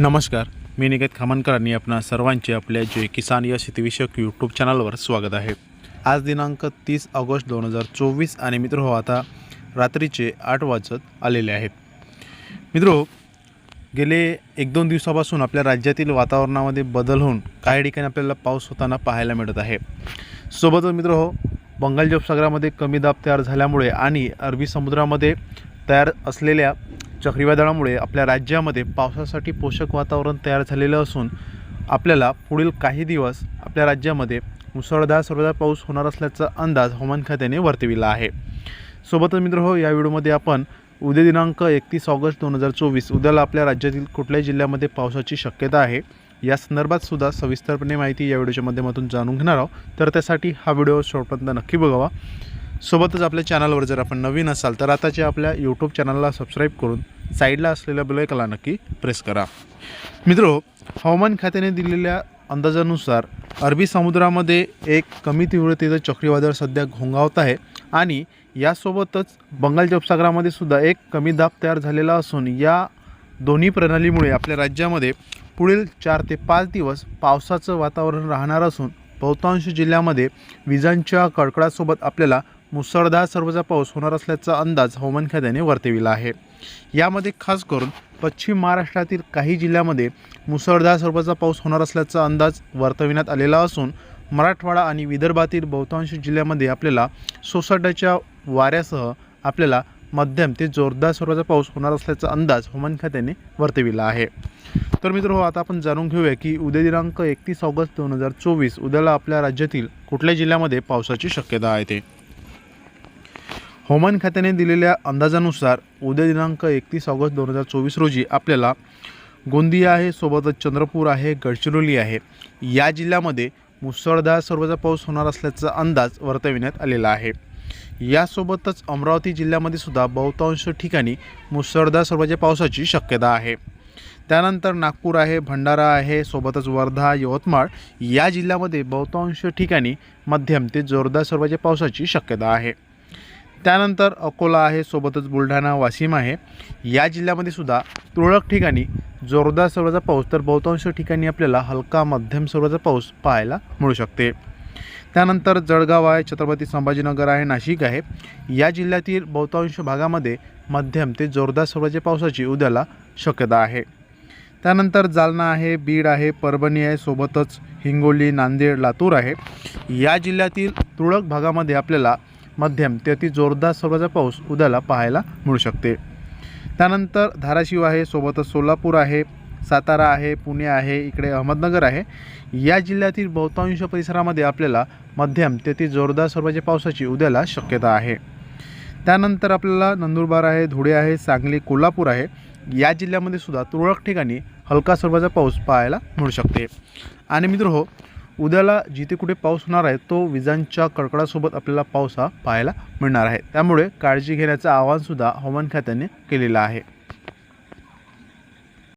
नमस्कार मी निकेत खामनकर आणि आपणा सर्वांचे आपल्या जे किसान या शेतीविषयक यूट्यूब चॅनलवर स्वागत आहे. आज दिनांक तीस ऑगस्ट दोन हजार चोवीस आणि मित्र हो आता रात्रीचे आठ वाजत आलेले आहेत. मित्र गेले एक दोन दिवसापासून आपल्या राज्यातील वातावरणामध्ये बदल होऊन काही ठिकाणी आपल्याला पाऊस होताना पाहायला मिळत आहे. सोबतच मित्र हो बंगालच्या उपसागरामध्ये कमी दाब तयार झाल्यामुळे आणि अरबी समुद्रामध्ये तयार असलेल्या चक्रीवादळामुळे आपल्या राज्यामध्ये पावसासाठी पोषक वातावरण तयार झालेलं असून आपल्याला पुढील काही दिवस आपल्या राज्यामध्ये मुसळधार सर्वधार पाऊस होणार असल्याचा अंदाज हवामान खात्याने वर्तविला आहे. सोबतच मित्र हो या व्हिडिओमध्ये आपण उद्या दिनांक एकतीस ऑगस्ट दोन हजार चोवीस उद्याला आपल्या राज्यातील कुठल्याही जिल्ह्यामध्ये पावसाची शक्यता आहे या संदर्भात सुद्धा सविस्तरपणे माहिती या व्हिडिओच्या माध्यमातून जाणून घेणार आहोत. तर त्यासाठी हा व्हिडिओ शेवटपर्यंत नक्की बघावा. सोबतच आपल्या चॅनलवर जर आपण नवीन असाल तर आताच्या आपल्या यूट्यूब चॅनलला सबस्क्राईब करून साईडला असलेल्या बेलायकला नक्की प्रेस करा. मित्रो हवामान खात्याने दिलेल्या अंदाजानुसार अरबी समुद्रामध्ये एक कमी तीव्रतेचं चक्रीवादळ सध्या घोंगावत आहे आणि यासोबतच बंगालच्या उपसागरामध्ये सुद्धा एक कमी दाब तयार झालेला असून या दोन्ही प्रणालीमुळे आपल्या राज्यामध्ये पुढील चार ते पाच दिवस पावसाचं वातावरण राहणार असून बहुतांश जिल्ह्यामध्ये विजांच्या कडकडासोबत आपल्याला मुसळधार सर्वचा पाऊस होणार असल्याचा अंदाज हवामान खात्याने वर्तविला आहे. यामध्ये खास करून पश्चिम महाराष्ट्रातील काही जिल्ह्यामध्ये मुसळधार सर्वचा पाऊस होणार असल्याचा अंदाज वर्तविण्यात आलेला असून मराठवाडा आणि विदर्भातील बहुतांश जिल्ह्यामध्ये आपल्याला सोसाट्याच्या वाऱ्यासह आपल्याला मध्यम ते जोरदार स्वरूपाचा पाऊस होणार असल्याचा अंदाज हवामान खात्याने वर्तविला आहे. तर मित्र हो आता आपण जाणून घेऊया की उद्या दिनांक एकतीस ऑगस्ट दोन हजार चोवीस उद्याला आपल्या राज्यातील कुठल्या जिल्ह्यामध्ये पावसाची शक्यता आहे ते. हवामान खात्याने दिलेल्या अंदाजानुसार उद्या दिनांक एकतीस ऑगस्ट दोन हजार चोवीस रोजी आपल्याला गोंदिया आहे सोबतच चंद्रपूर आहे गडचिरोली आहे. या जिल्ह्यामध्ये मुसळधार सर्वचा पाऊस होणार असल्याचा अंदाज वर्तविण्यात आलेला आहे. यासोबतच अमरावती जिल्ह्यामध्ये सुद्धा बहुतांश ठिकाणी मुसळधार सर्वच्या पावसाची शक्यता आहे. त्यानंतर नागपूर आहे भंडारा आहे सोबतच वर्धा यवतमाळ या जिल्ह्यामध्ये बहुतांश ठिकाणी मध्यम ते जोरदार सर्वाच्या पावसाची शक्यता आहे. त्यानंतर अकोला आहे सोबतच बुलढाणा वाशिम आहे. या जिल्ह्यामध्ये सुद्धा तुरळक ठिकाणी जोरदार सर्वाचा पाऊस तर बहुतांश ठिकाणी आपल्याला हलका मध्यम सर्वाचा पाऊस पाहायला मिळू शकते. त्यानंतर जळगाव आहे छत्रपती संभाजीनगर आहे नाशिक आहे. या जिल्ह्यातील बहुतांश भागामध्ये मध्यम ते जोरदार सर्वाच्या पावसाची उद्याला शक्यता आहे. त्यानंतर जालना आहे बीड आहे परभणी आहे सोबतच हिंगोली नांदेड लातूर आहे. या जिल्ह्यातील तुरळक भागामध्ये आपल्याला मध्यम ते अति जोरदार स्वरूपाचा पाऊस उद्याला पाहायला मिळू शकते. त्यानंतर धाराशिव आहे सोबतच सोलापूर आहे सातारा आहे पुणे आहे इकडे अहमदनगर आहे. या जिल्ह्यातील बहुतांश परिसरामध्ये आपल्याला मध्यम ते अति जोरदार स्वरूपाच्या पावसाची उद्याला शक्यता आहे. त्यानंतर आपल्याला नंदुरबार आहे धुळे आहे सांगली कोल्हापूर आहे. या जिल्ह्यामध्ये सुद्धा तुरळक ठिकाणी हलका स्वरूपाचा पाऊस पाहायला मिळू शकते. आणि मित्र हो उद्याला जिथे कुठे पाऊस होणार आहे तो विजांच्या कडकडासोबत आपल्याला पाऊस हा पाहायला मिळणार आहे. त्यामुळे काळजी घेण्याचं आवाहनसुद्धा हवामान खात्याने केलेलं आहे.